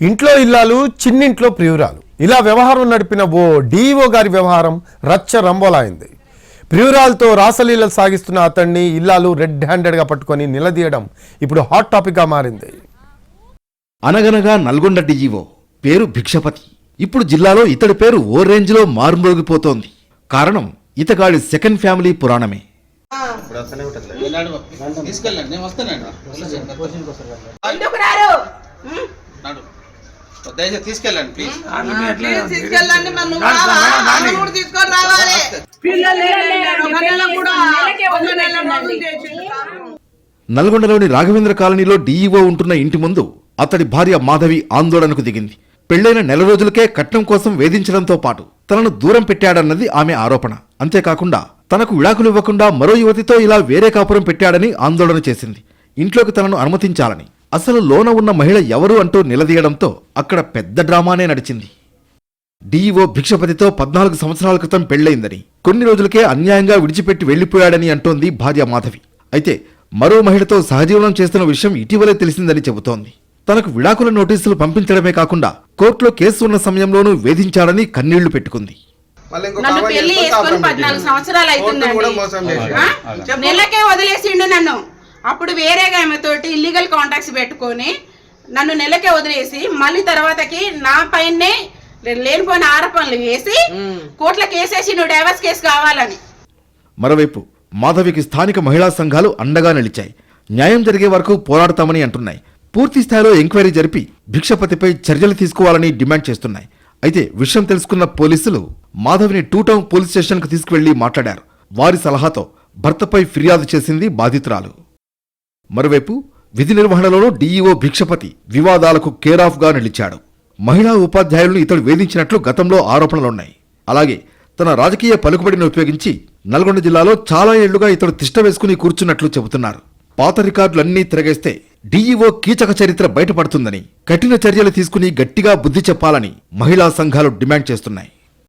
ఇంట్లో ఇల్లాలు చిన్నింట్లో ప్రియురాలు. ఇలా వ్యవహారం నడిపిన ఓ డీఈఓ గారి వ్యవహారం రచ్చ రంబోలాయింది. ప్రియురాలతో రాసలీలలు సాగిస్తున్న అతన్ని ఇల్లాలు రెడ్ హ్యాండెడ్గా పట్టుకొని నిలదీయడం ఇప్పుడు హాట్ టాపిక్గా మారింది. అనగనగా నల్గొండ డిజిఓ పేరు భిక్షపతి. ఇప్పుడు జిల్లాలో ఇతడి పేరు ఓ రేంజ్లో మారుమ్రోగిపోతోంది. కారణం ఇతగాడి సెకండ్ ఫ్యామిలీ పురాణమే. తీసుకెళ్ళండి నేను వస్తానండి. దయచేసి తీసుకెళ్ళండి ప్లీజ్ తీసుకెళ్ళండి. మరి నువ్వు కూడా తీసుకొని రావాలి. నల్గొండలోని రాఘవేంద్ర కాలనీలో డీఈఓ ఉంటున్న ఇంటి ముందు అతడి భార్య మాధవి ఆందోళనకు దిగింది. పెళ్ళైన నెల రోజులకే కట్నం కోసం వేధించడంతో పాటు తనను దూరం పెట్టాడన్నది ఆమె ఆరోపణ. అంతేకాకుండా తనకు విడాకులు ఇవ్వకుండా మరో యువతితో ఇలా వేరే కాపురం పెట్టాడని ఆందోళన చేసింది. ఇంట్లోకి తనను అనుమతించాలని అసలు లోన ఉన్న మహిళ ఎవరు అంటూ నిలదీయడంతో అక్కడ పెద్ద డ్రామానే నడిచింది. డీఈఓ భిక్షపతితో పద్నాలుగు సంవత్సరాల క్రితం పెళ్ళైందని కొన్ని రోజులకే అన్యాయంగా విడిచిపెట్టి వెళ్ళిపోయాడని అంటోంది భార్య మాధవి. అయితే మరో మహిళతో సహజీవనం చేస్తున్న విషయం ఇటీవలే తెలిసిందని చెబుతోంది. తనకు విడాకుల నోటీసులు పంపించడమే కాకుండా కోర్టులో కేసు ఉన్న సమయంలోనూ వేధించాడని కన్నీళ్ళు పెట్టుకుంది. నన్ను పెళ్ళి చేసుకొని పద్నాలుగు. సంవత్సరాలు అవుతుందండి? నెలకే వదిలేసిండు అప్పుడు వేరేగా ఆమెతోటి ఇల్లీగల్ కాంటాక్ట్స్ పెట్టుకొని నన్ను నెలకే వదిలేసి మళ్ళీ తర్వాతకి నా పైనే లేనిపోయిన ఆరోపణలు వేసి కోర్టులో కేసేసి నువ్వు డైవర్స్ కేసు కావాలని. మరోవైపు మాధవికి స్థానిక మహిళా సంఘాలు అండగా నిలిచాయి. న్యాయం జరిగే వరకు పోరాడతామని అంటున్నాయి. పూర్తి స్థాయిలో ఎంక్వైరీ జరిపి భిక్షపతిపై చర్యలు తీసుకోవాలని డిమాండ్ చేస్తున్నాయి. అయితే విషయం తెలుసుకున్న పోలీసులు మాధవిని టూ టౌన్ పోలీస్ స్టేషన్కు తీసుకువెళ్ళి మాట్లాడారు. వారి సలహాతో భర్తపై ఫిర్యాదు చేసింది బాధితురాలు. మరోవైపు విధి నిర్వహణలోనూ డీఈఓ భిక్షపతి వివాదాలకు కేరాఫ్గా నిలిచాడు. మహిళా ఉపాధ్యాయులను ఇతడు వేధించినట్లు గతంలో ఆరోపణలున్నాయి. అలాగే తన రాజకీయ పలుకుబడిని ఉపయోగించి నల్గొండ జిల్లాలో చాలా ఏళ్ళుగా ఇతడు తిష్ట వేసుకుని కూర్చున్నట్లు చెబుతున్నారు. పాత రికార్డులన్నీ తిరగేస్తే డీఈఓ కీచక చరిత్ర బయటపడుతుందని కఠిన చర్యలు తీసుకుని గట్టిగా బుద్ధి చెప్పాలని మహిళా సంఘాలు డిమాండ్ చేస్తున్నాయి.